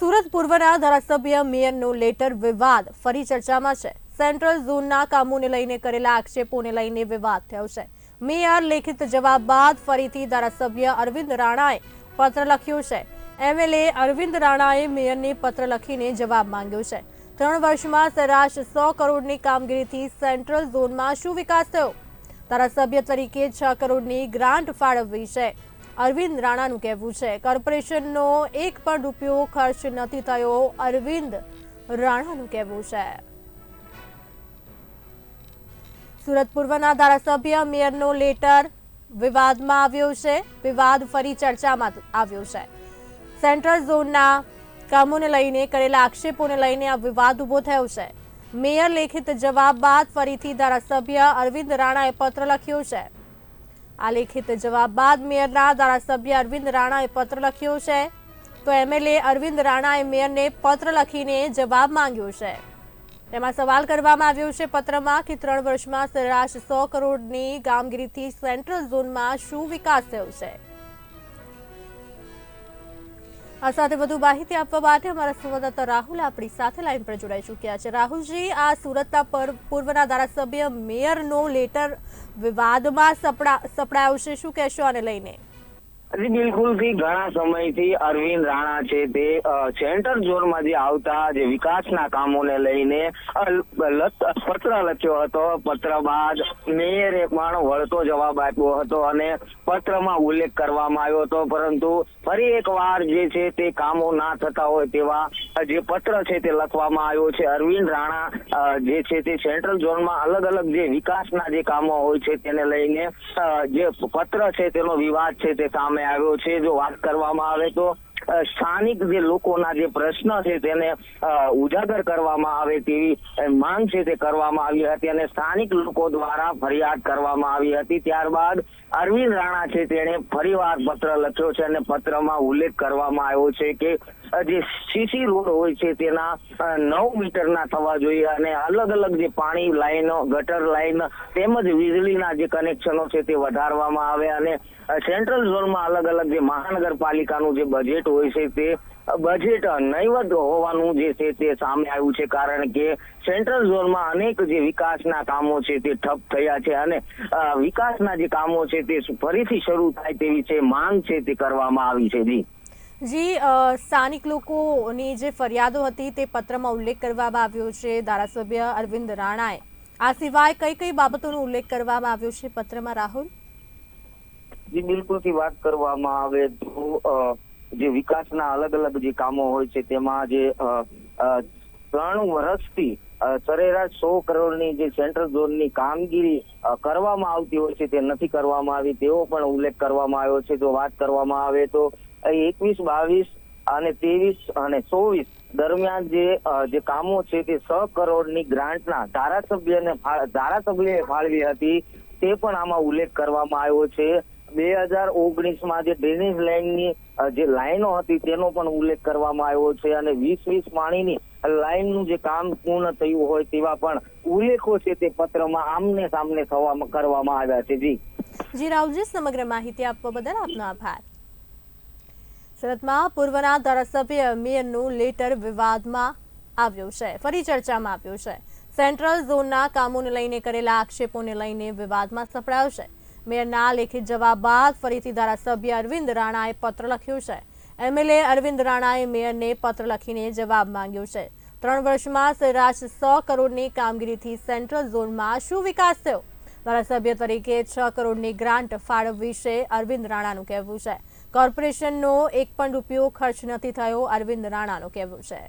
સુરત પૂર્વના ધારાસભ્ય મેયરનો લેટર વિવાદ ફરી ચર્ચામાં છે. સેન્ટ્રલ ઝોનના કામોને લઈને કરેલા આક્ષેપોને લઈને વિવાદ થયો છે. મેયર લેખિત જવાબ બાદ ફરીથી ધારાસભ્ય અરવિંદ રાણાએ પત્ર લખ્યો છે. એમએલએ અરવિંદ રાણાએ મેયરને પત્ર લખીને જવાબ માંગ્યો છે. ત્રણ વર્ષમાં સરેરાશ સો કરોડની કામગીરીથી સેન્ટ્રલ ઝોનમાં શું વિકાસ થયો? ધારાસભ્ય તરીકે છ કરોડની ગ્રાન્ટ ફાળવવી છે. અરવિંદ રાણાનું કહેવું છે. કોર્પોરેશનનો એક પણ રૂપિયો ખર્ચ નથી થયો, અરવિંદ રાણાનું કહેવું છે. સુરત પૂર્વના ધારાસભ્ય મેયરનો લેટર વિવાદમાં આવ્યો છે. વિવાદ ફરી ચર્ચામાં આવ્યો છે. સેન્ટ્રલ ઝોનના કામોને લઈને કરેલા આક્ષેપોને લઈને આ વિવાદ ઊભો થયો છે. મેયર લેખિત જવાબ બાદ ફરીથી ધારાસભ્ય અરવિંદ રાણાએ પત્ર લખ્યો છે. આ લેખિત જવાબ બાદ મેયરના ધારાસભ્ય અરવિંદ રાણાએ પત્ર લખ્યો છે. તો એમએલએ અરવિંદ રાણાએ મેયરને પત્ર લખીને જવાબ માંગ્યો છે. તેમાં સવાલ કરવામાં આવ્યો છે પત્રમાં કે ત્રણ વર્ષમાં સરેરાશ સો કરોડની કામગીરીથી સેન્ટ્રલ ઝોનમાં શું વિકાસ થયો છે? આ સાથે વધુ માહિતી આપવા માટે અમારા સંવાદદાતા રાહુલ આપણી સાથે લાઈન પર જોડાઈ ચૂક્યા છે. રાહુલજી, આ સુરતના પર- પૂર્વના ધારાસભ્ય મેયરનો લેટર વિવાદમાં સપડા સપડાયો છે. શું કહેશો આને લઈને? બિલકુલથી ઘણા સમયથી અરવિંદ રાણા છે તે સેન્ટર ઝોનમાં જે આવતા જે વિકાસના કામોને લઈને પત્ર લખ્યો હતો. પત્ર બાદ મેયરે પણ વળતો જવાબ આપ્યો હતો અને પત્રમાં ઉલ્લેખ કરવામાં આવ્યો હતો. પરંતુ ફરી એકવાર જે છે તે કામો ના થતા હોય તેવા જે પત્ર છે તે લખવામાં આવ્યો છે. અરવિંદ રાણા જે છે તે સેન્ટ્રલ ઝોનમાં અલગ અલગ જે વિકાસના જે કામો હોય છે તેને લઈને જે પત્ર છે તેનો વિવાદ છે તે સામે આવ્યો છે. જો વાત કરવામાં આવે તો સ્થાનિક જે લોકોના જે પ્રશ્ન છે તેને ઉજાગર કરવામાં આવે તેવી માંગ છે તે કરવામાં આવી હતી અને સ્થાનિક લોકો દ્વારા ફરિયાદ કરવામાં આવી હતી. ત્યારબાદ અરવિંદ રાણા છે તેણે ફરીવાર પત્ર લખ્યો છે અને પત્રમાં ઉલ્લેખ કરવામાં આવ્યો છે કે જે સીસી રોડ હોય છે તેના નવ મીટરના થવા જોઈએ અને અલગ અલગ જે પાણી લાઈનો, ગટર લાઈન તેમજ વીજળીના જે કનેક્શનો છે તે વધારવામાં આવે અને સેન્ટ્રલ ઝોનમાં અલગ અલગ જે મહાનગરપાલિકાનું જે બજેટ હોય છે તે બજેટ નહીવત હોવાનું જે છે તે સામે આવ્યું છે. કારણ કે સેન્ટ્રલ ઝોનમાં અનેક જે વિકાસના કામો છે તે ઠપ થયા છે અને વિકાસના જે કામો છે તે ફરીથી શરૂ થાય તેવી છે માંગ છે તે કરવામાં આવી છે. જી. જી સ્થાનિક લોકોની જે ફરિયાદો હતી તે પત્રમાં ઉલ્લેખ કરવામાં આવ્યો છે. ધારાસભ્ય અરવિંદ રાણાએ. આ સિવાય કઈ કઈ બાબતોનો ઉલ્લેખ કરવામાં આવ્યો છે પત્રમાં રાહુલ? જી બિલકુલથી વાત કરવામાં આવે તો જે વિકાસના અલગ અલગ જે કામો હોય છે, તેમાં જે ત્રણ વર્ષથી સરેરાશ સો કરોડની જે સેન્ટ્રલ ઝોનની કામગીરી કરવામાં આવતી હોય છે, તે નથી કરવામાં આવી. તેવો પણ ઉલ્લેખ કરવામાં આવ્યો છે. જો વાત કરવામાં આવે તો એકવીસ, બાવીસ અને ત્રેવીસ અને ચોવીસ દરમિયાન જે જે કામો છે, તે સો કરોડની ગ્રાન્ટના ધારાસભ્યને ધારાસભ્યએ ફાળવી હતી. તે પણ આમાં ઉલ્લેખ કરવામાં આવ્યો છે. બે હજાર ઓગણીસમાં જે ડ્રેનેજ લાઇનની જે લાઈનો હતી તેનો પણ ઉલ્લેખ કરવામાં આવ્યો છે અને વીસ વીસ પાણીની લાઈનનું જે કામ પૂર્ણ થયું હોય તેવા પણ ઉલ્લેખો છે તે પત્રમાં આમને સામને થવામાં કરવામાં આવ્યા છે. જી. જી રાવજી સમગ્ર માહિતી આપવા બદલ આપનો આભાર. સુરતમાં પૂર્વના ધારાસભ્ય મેયરનું લેટર વિવાદમાં આવ્યું છે. ફરી ચર્ચામાં આવ્યું છે. સેન્ટ્રલ ઝોનના કામોને લઈને કરેલા આક્ષેપોને લઈને વિવાદમાં સપડાયો છે. મેયરના લેખિત જવાબ બાદ ફરીથી ધારાસભ્ય અરવિંદ રાણાએ પત્ર લખ્યું છે. એમએલએ અરવિંદ રાણાએ મેયરને પત્ર લખીને જવાબ માંગ્યો છે. ત્રણ વર્ષમાં સરેરાશ સો કરોડની કામગીરીથી સેન્ટ્રલ ઝોનમાં શું વિકાસ થયો? ધારાસભ્ય તરીકે છ કરોડની ગ્રાન્ટ ફાળવવી છે અરવિંદ રાણાનું કહેવું છે. કોર્પોરેશનનો એક પણ રૂપિયો ખર્ચ નથી થયો, અરવિંદ રાણાનું કહેવું છે.